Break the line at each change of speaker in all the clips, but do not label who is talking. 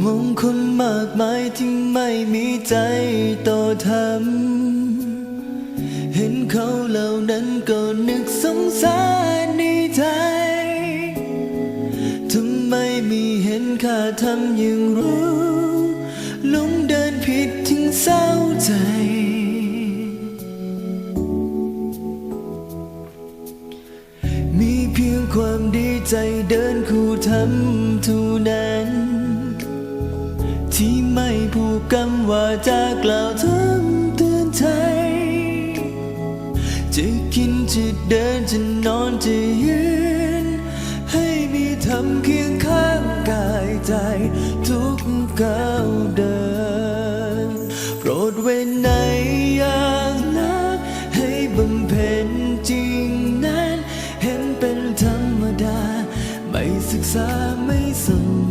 มองคนมากมายที่ไม่มีใจต่อธรรม เห็นเขาเหล่านั้นก็นึกสงสารในใจทำไมม่เห็นค่าทำยังรู้ลงเดินผิดถึงเศร้าใจ มีเพียงความดีใจเดินคู่ทำเท่านั้น กกรรมว่าจะกล่าวทำเตือนใจจะกินจะเดินจะนอนจะยืน ให้มีธรรมเคียงข้างกายใจ ทุกก้าวเดิน โปรดเว้นในอย่างนัก ให้บำเพ็ญจริงนั้น เห็นเป็นธรรมดา ไม่ศึกษาไม่สน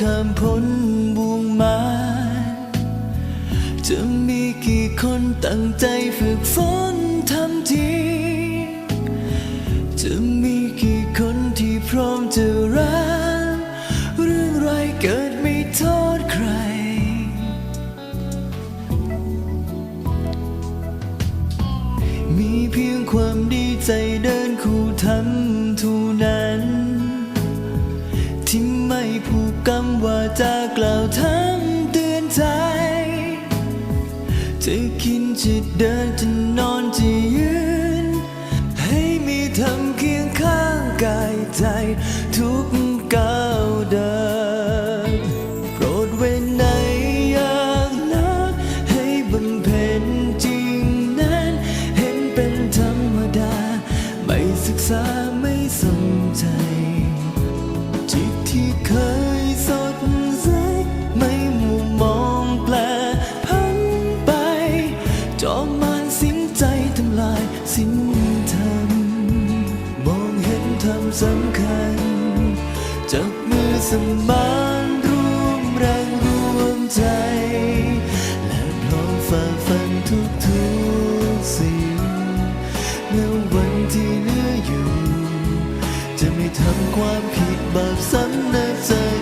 ข้ามพ้นบ่วงมารจะมีกี่คนตั้งใจฝึกฝนทำที กำว่าจะกล่าวทำเตือนใจ จะกินจะเดินจะนอนจะยืน ให้มีธรรมเคียงข้างกายใจทุกก้า จอมมารสิงใจทำลายสิ้นธรรมมองเห็นธรรมสำคัญจับมือสมานร่วมแรงร่วมใจ และพร้อมฝ่าฟันทุกทุกสิ่งแม้วันที่เหลืออยู่ จะไม่ทำความผิดบาปซ้ำนะจ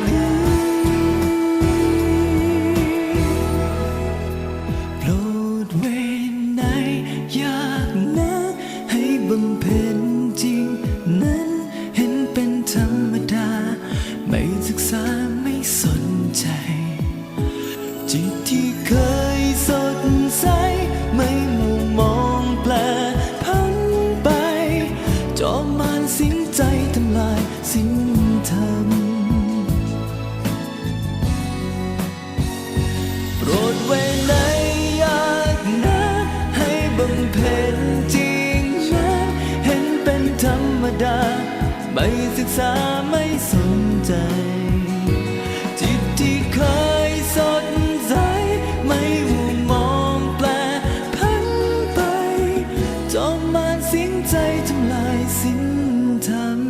ดา ไม่ศึกษาไม่สนใจ จิตที่เคยสดใส ไม่หูมองแปลพันไป จอมมานสิ้นใจทำลายสิ้นธรรม